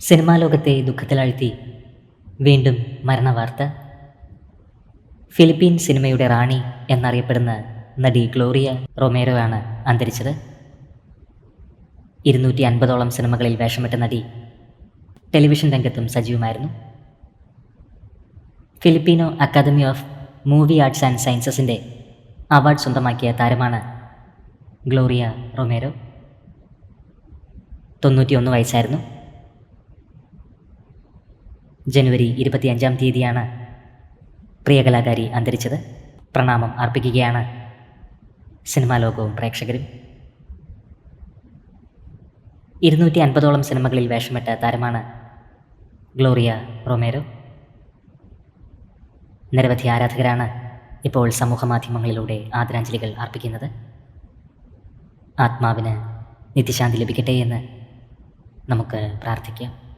Cinema ലോകത്തെ ദുഃഖത്തിലാഴ്ത്തി. വീണ്ടും മരണവാർത്ത. ഫിലിപ്പീൻ സിനിമയുടെ റാണി എന്നറിയപ്പെടുന്ന നടി ഗ്ലോറിയ റൊമേരോ ആണ് അന്തരിച്ചത്. ഇരുന്നൂറ്റി അൻപതോളം സിനിമകളിൽ വേഷമിട്ട നടി ടെലിവിഷൻ രംഗത്തും സജീവമായിരുന്നു. Filipino academy of movie arts and സയൻസസിന്റെ award സ്വന്തമാക്കിയ താരമാണ് ഗ്ലോറിയ റൊമേരോ. തൊണ്ണൂറ്റിയൊന്ന് വയസ്സായിരുന്നു. ജനുവരി ഇരുപത്തിയഞ്ചാം തീയതിയാണ് പ്രിയ കലാകാരി അന്തരിച്ചത്. പ്രണാമം അർപ്പിക്കുകയാണ് സിനിമാ ലോകവും പ്രേക്ഷകരും. ഇരുന്നൂറ്റി അൻപതോളം സിനിമകളിൽ വേഷമിട്ട താരമാണ് ഗ്ലോറിയ റൊമേരോ. നിരവധി ആരാധകരാണ് ഇപ്പോൾ സമൂഹ മാധ്യമങ്ങളിലൂടെ ആദരാഞ്ജലികൾ അർപ്പിക്കുന്നത്. ആത്മാവിന് നിത്യശാന്തി ലഭിക്കട്ടെ എന്ന് നമുക്ക് പ്രാർത്ഥിക്കാം.